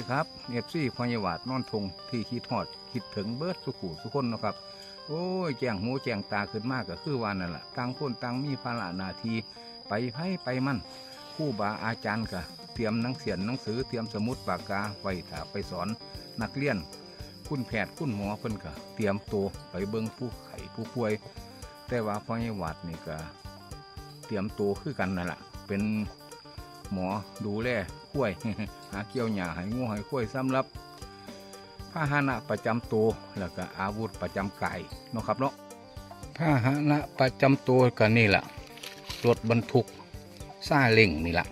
ดีครับเอฟซีพญาวาดนอนทงที่คิดทอดคิดถึงเบิร์ดสุขุสุคนนะครับ โอ้ยแจ้งหูแจ้งตาขึ้นมากก็คือว่านั่นแหละต่างคนต่างมีภาระนาทีไปไพ่ไปมั่นคู่บาอาจารย์ก็เตรียมหนังเสียนหนังสือเตรียมสมุดปากกาไว้ถาไปสอนนักเรียนคุณแพทย์คุณหมอเพิ่นก็เตรียมตัวไปเบิ่งผู้ไข้ผู้ป่วย แต่ว่าพญาวาดนี่ก็เตรียมตัวคือกันนั่นแหละเป็น หมอดูแลข้วยหาเกี่ยวหญ้าให้งูให้ข้วยสำหรับพาหนะประจำตัวแล้วก็อาวุธประจำกายเนาะครับเนาะพาหนะประจำตัวก็นี่แหละรถบรรทุกซาเล้งนี่แหละ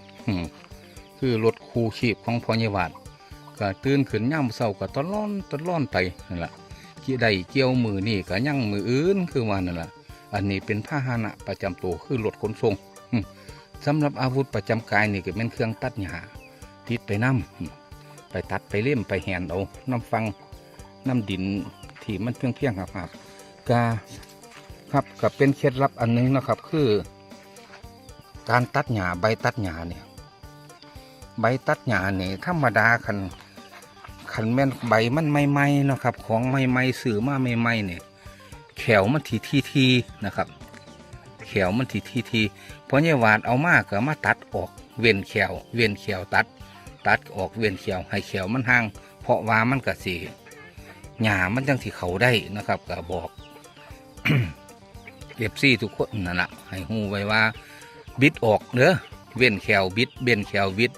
คือรถคูชีพของพญาวาดก็ตื่นขึ้นย่ำเศร้าก็ตะล่อนตะล่อนไปนั่นแหละที่ใดเกี่ยวมือนี่ก็ยั่งมืออื่นคือว่านั่นแหละอันนี้เป็นพาหนะประจำตัวคือรถขนส่งอื สำหรับอาวุธประจำกายนี่ก็เป็นเครื่องตัดหญ้าติดไปน้ำไปตัดไปเล่มไปแหนเอาน้ำฟังน้ำดินที่มันเพียงเพียงครับครับกาครับกับเป็นเคล็ดลับอันหนึงนะครับ คือ การตัดหญ้าใบตัดหญ้าเนี่ยใบตัดหญ้าเนี่ยธรรมดาคันคันแม่นใบมันใหม่ๆนะครับ ของใหม่ๆสื่อมาใหม่ๆเนี่ยแขวมันทีทีทีนะครับ แขวมันทีทีทีเพราะเนี่ยหวานเอามากก็มาตัดออกเวียนแขวเวียนแขวตัด ตัดออกเวียนแขวให้แขวมันห่าง เพราะว่ามันกะสีหญ้ามันจังที่เขาได้นะครับก็บอกเอฟซีทุกคนนั่นแหละให้หูไว้ว่า บิดออกเด้อเวียนแขวบิดเวียนแขวบิด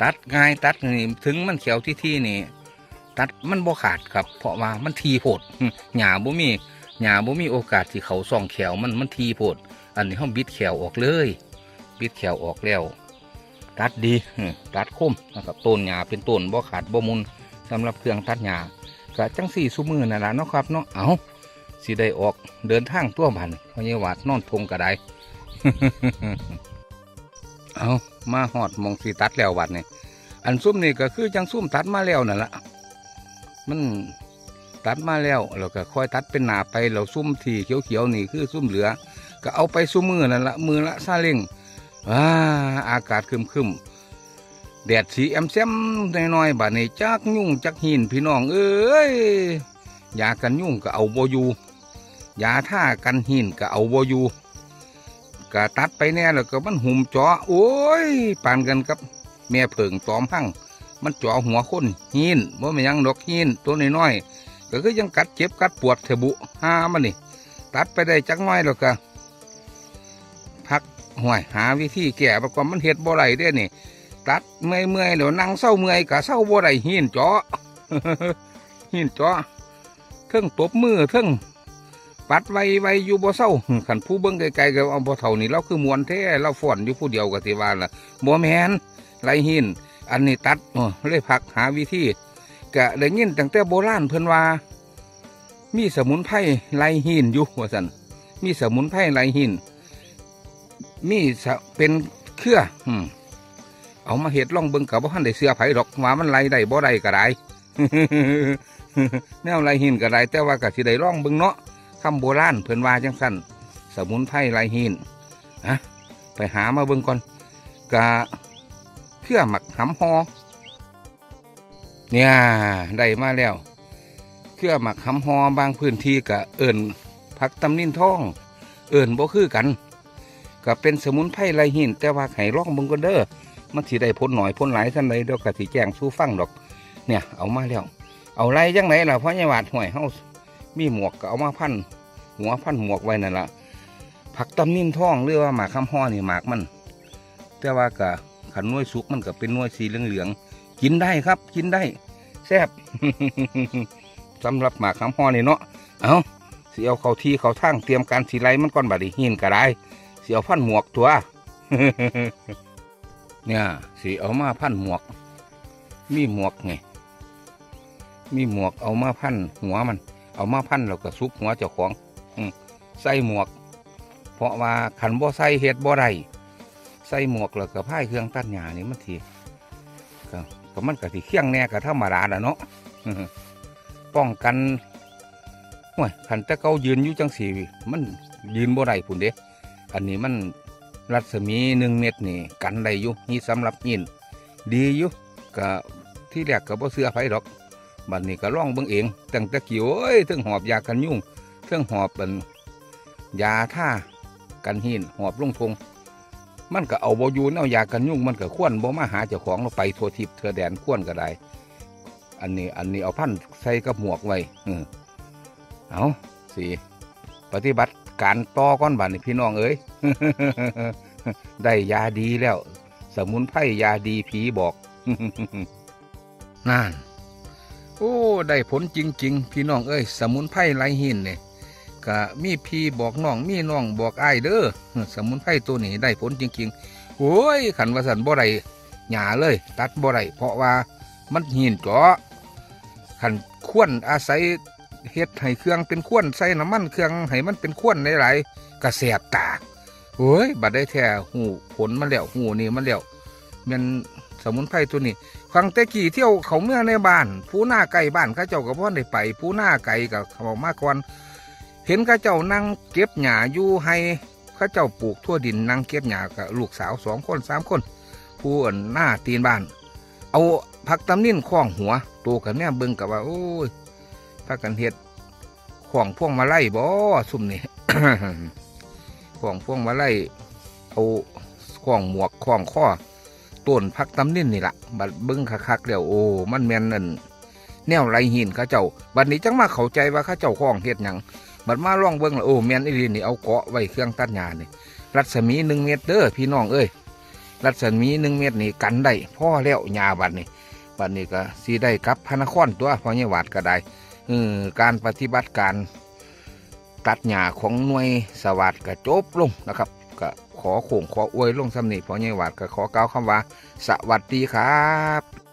ตัดง่ายตัดนี่ถึงมันแขวที่ที่นี่ตัดมันบ่ขาดครับ เพราะว่ามันทีโพดหญ้าบ่มีหญ้าบ่มีโอกาสที่เขาส่องแขวมันมันทีโพด อันนี้เขาบิดแขวออกเลย บิดแขวออกแล้วตัดดีตัดคมนะครับต้นหญ้าเป็นต้นบ่ขาดบ่มุนสำหรับเครื่องตัดหญ้ากะจังสี่สุมือนั่นละเนาะครับเนาะเอาสิได้ออกเดินทางตัวบันพญาวาดนอนทงก็ไดเอามาหอดมองสีตัดแล้ววัดนี่อันซุ่มนี่ก็คือจังซุ่มตัดมาแล้วนั่นละมันตัดมาแล้วเราก็ค่อยตัดเป็นหนาไปเราซุ่มทีเขียวๆนี่คือซุ่มเหลือ ก็เอาไปซุ่มมือนั่นละมือละซาเล้งว้าอากาศครึมแดดสีแอมแซมน้อยๆบาดนี้จักยุ่งจักหินพี่น้อง เอ้ยยากันยุ่งก็เอาโบอยู่ยาท่ากันหินก็เอาโบอยู่ก็ตัดไปแน่แล้วก็มันหุ่มจอโอ้ยปานกันกับแม่เผิงตอมหั่งมันจ่อหัวคนหินว่าไม่นยังดอกหินตัวน้อยๆก็คือยังกัดเจ็บกัดปวดเถบุหามันนี่ ตัดไปได้จักหน้อยแล้วก็ ห่วยหาวิธีแก้ประกอบมันเห็ดบ่ไรเด้นี่ ตัดเมื่อยเมื่อยๆแล้วนั่งเศร้าเมื่อยกะเศร้าบ่ไรหินจ่อหินจ่อเทิงตบมือเทิงปัดไวไวอยู่บ่เศร้าขันผู้เบิ่งไกลๆก็เอาบ่เท่านี่เราคือมวนแท้เราฟ้อนอยู่ผู้เดียวก็สิว่าล่ะบ่แมนไรหินอันนี้ตัดอ้อเลยพักหาวิธีก็ได้ยินตั้งแต่โบราณเพิ่นว่า มีสมุนไพรไรหินอยู่ว่าซั่นมีสมุนไพรไรหิน มีสะเป็นเครืออืมเอามาเฮ็ดลองเบิ่งกับบ่ทันได้เสื้อไผดอกว่ามันไรได้บ่ได้ก็ได้แนวไรหินก็ได้แต่ว่าก็สิได้ลองเบิ่งเนาะคำโบราณเพิ่นว่าจังสั้นสมุนไพรไรหินอะไปหามาเบิ่งก่อนกะเพื่อหมักหำฮอเนี่ยได้มาแล้วเครือหมักหำฮอบางพื้นที่กะเอิ่นผักตำนินทอง เอิ่นบ่คือกัน ก็เป็นสมุนไพรไรหิน แต่ว่าไห้ร่องเบิ่งก็เด้อมันสิได้ผลหน่อยผลหลายท่านใดเดี๋ยวกะสิแจงสู้ฟังดอก เนี่ยเอามาแล้ว เอาไรจังไหนล่ะเพราะยายวาดห่วยเฮามีหมวกก็เอามาพันหัวพันหมวกไว้นั่นละผักตำนิ่นท่องหรือว่าหมากคำห่อนี่หมากมัน แต่ว่ากะขันน้วยสุกมันก็เป็นน้วยสีเหลืองๆกินได้ครับ กินได้แซ่บสำหรับหมากคำห่อนี่เนาะเอาสีเอาเขาที่เขาทั้งเตรียมการสีไรมันก่อนบัดนี้หินก็ได้ สีเอาพันหมวกตัว เนี่ยสีเอามาพันหมวก มีหมวกไง มีหมวกเอามาพันหัวมัน เอามาพันแล้วก็ซุกหัวเจ้าของใส่หมวก เพราะว่าขันบ่ใส่เฮ็ดบ่ได้ใส่หมวกแล้วก็พายเครื่องตัดหญ้านี่มันทีก็ก็มันก็สิเคียงแน่ก็ธรรมดาละเนาะป้องกันห่วยขันต่เกายืนอยู่จังสีมันยืนบ่ได้พุ่นเด้ อันนี้มันรัศมีหนึ่งเมตรนี่กันได้อยู่นี่สำหรับยินดีอยู่ก็ทที่แรกก็บ่เสื้อไผดอกบัดนี้ก็ลองเบิ่งเองตั้งแต่กี่โอ้ยเทั้งหอบยากันยุ่งเทั้งหอบเป็นยาท่ากันหินหอบลงทงมันก็เอาบ่อยู่เนาะยากันยุ่งมันก็ควรบ่มาหาเจ้าของเราไปทัวทิพย์ทั่วแดนควรก็ได้ อันนี้อันนี้เอาพันใส่กับหมวกไว้เออเอาสิปฏิบัติ การต่อก้อนบาดนี่พี่น้องเอ้ยได้ยาดีแล้ว สมุนไพรยาดีผีบอกนั่นโอ้ ได้ผลจริง ๆ พี่น้องเอ้ย สมุนไพรไรหินเนี่ยก็มีพี่บอกน้องมีน้องบอกไอ้เด้อสมุนไพรตัวนี้ได้ผลจริงๆโอ้ยขันวาสันบ่ได้หยาเลย ตัดบ่ได้เพราะว่ามันหินเจาะขันขวนอาศัย เฮ็ดให้เครื่องเป็นขวนใส่น้ำมันเครื่องให้มันเป็นขวนหลายๆกระแสบตาโอ้ยบัดได้แท้หูผลมันแล้วหูนี่มันแล้วมันสมุนไพรตัวนี้ฟังแต่กี่เที่ยวเขาเมื่อในบ้าน ผู้หน้าไก่บ้านข้าเจ้ากับพ่อได้ไป ผู้หน้าไก่กับเขามาก่อนเห็นข้าเจ้านั่งเก็บหญ้าอยู่ให้ข้าเจ้าปลูกทั่วดินนั่งเก็บหญ้ากับลูกสาวสองคนสามคน ผู้อ่นหน้าตีนบ้าน เอาผักตำนิ่นคล้องหัวตัวกันเนี่ยเบิ่งกับว่าโอ้ย พักกันเฮ็ดคล้องพวงมาไล่บ่ซุ่มนี่คล้องพวงมาไล่เอาคล้องหมวกคล้องข้อต้นพักตำนินนี่ละบัดเบิ้งคักๆเดี๋ยวโอ้มันแม่นนั่นแนวไรหินข้าเจ้า บัดนี้จังมาเข้าใจว่าข้าเจ้าข้องเฮ็ดหยังบัดมาล่องเบิ้งล้วโอ้แม่นอีหลีนี่เอาเกาะไว้เครื่องตัดหญ้านี่รัศมีหนึ่งเมตรเด้อพี่น้องเอ้ยรัศมีหนึ่งเมตรนี่กันได้พ่อแล้วหญ้าบัดนี้บัดนี้ก็สีได้กับพระนครตัวพอเนี่ยวาดก็ได้ ออการปฏิบัติการตัดหญ้าของหน่วยสวัสดิ์ก็จบลงนะครับก็ขอโขงขออวยลงสำนีพอเนี่หวัดก็ขอกล่าวคำว่า สวัสดีครับ